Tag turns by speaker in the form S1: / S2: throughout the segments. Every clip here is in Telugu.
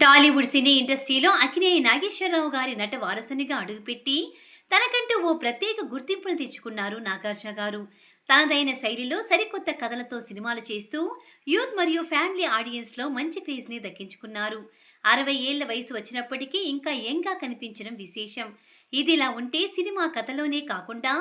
S1: టాలీవుడ్ సినీ ఇండస్ట్రీలో అక్కినేని నాగేశ్వరరావు గారి నట వారసునిగా అడుగుపెట్టి తనకంటూ ఓ ప్రత్యేక గుర్తింపును తెచ్చుకున్నారు నాగార్జున గారు. తనదైన శైలిలో సరికొత్త కథలతో సినిమాలు చేస్తూ యూత్ మరియు ఫ్యామిలీ ఆడియన్స్లో మంచి క్రేజ్ని దక్కించుకున్నారు. అరవై ఏళ్ళ వయసు వచ్చినప్పటికీ ఇంకా యంగ్గా కనిపించడం విశేషం. ఇదిలా ఉంటే సినిమా కథలోనే కాకుండా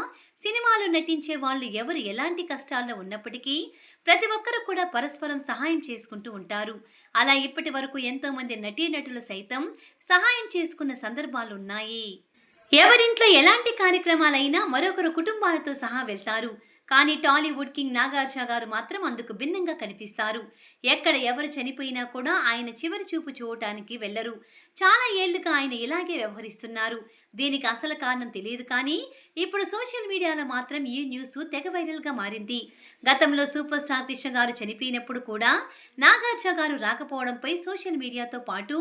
S1: సినిమాలో నటించే వాళ్ళు ఎవరు ఎలాంటి కష్టాల్లో ఉన్నప్పటికీ ప్రతి ఒక్కరూ కూడా పరస్పరం సహాయం చేసుకుంటూ ఉంటారు. అలా ఇప్పటి వరకు ఎంతోమంది నటీనటులు సైతం సహాయం చేసుకున్న సందర్భాలు ఉన్నాయి ఎవరింట్లో ఎలాంటి కార్యక్రమాలైనా మరొకరు కుటుంబాలతో సహా వెళ్తారు. కానీ టాలీవుడ్ కింగ్ నాగార్జున గారు మాత్రం అందుకు భిన్నంగా కనిపిస్తారు. ఎక్కడ ఎవరు చనిపోయినా కూడా ఆయన చివరి చూపు చూడటానికి వెళ్ళరు చాలా ఏళ్ళుగా ఆయన ఇలాగే వ్యవహరిస్తున్నారు. దీనికి అసలు కారణం తెలియదు కానీ ఇప్పుడు సోషల్ మీడియాలో మాత్రం ఈ న్యూస్ తెగ వైరల్గా మారింది. గతంలో సూపర్ స్టార్ కృష్ణ గారు చనిపోయినప్పుడు కూడా నాగార్జున గారు రాకపోవడంపై సోషల్ మీడియాతో పాటు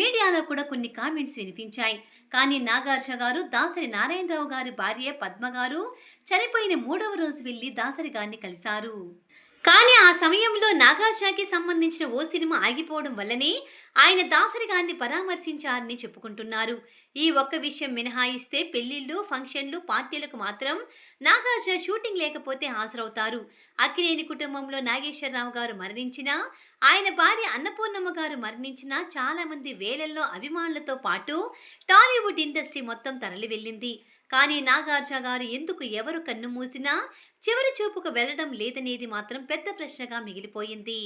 S1: మీడియాలో కూడా కొన్ని కామెంట్స్ వినిపించాయి. కానీ నాగార్జున గారు దాసరి నారాయణరావు గారి భార్య పద్మ గారు చనిపోయిన మూడవ రోజు వెళ్ళి దాసరి గారిని కలిశారు. కానీ ఆ సమయంలో నాగార్జునకి సంబంధించిన ఓ సినిమా ఆగిపోవడం వల్లనే ఆయన దాసరి గారిని పరామర్శించారని చెప్పుకుంటున్నారు. ఈ ఒక్క విషయం మినహాయిస్తే పెళ్ళిళ్ళు ఫంక్షన్లు పార్టీలకు మాత్రం నాగార్జున షూటింగ్ లేకపోతే హాజరవుతారు. అక్కినేని కుటుంబంలో నాగేశ్వరరావు గారు మరణించినా ఆయన భార్య అన్నపూర్ణమ్మ గారు మరణించినా చాలామంది వేలల్లో అభిమానులతో పాటు టాలీవుడ్ ఇండస్ట్రీ మొత్తం తరలి వెళ్ళింది. కానీ నాగార్జున గారు ఎందుకు ఎవరు కన్ను మూసినా చివరి చూపుకు వెళ్ళడం లేదనేది మాత్రం పెద్ద ప్రశ్నగా మిగిలిపోయింది.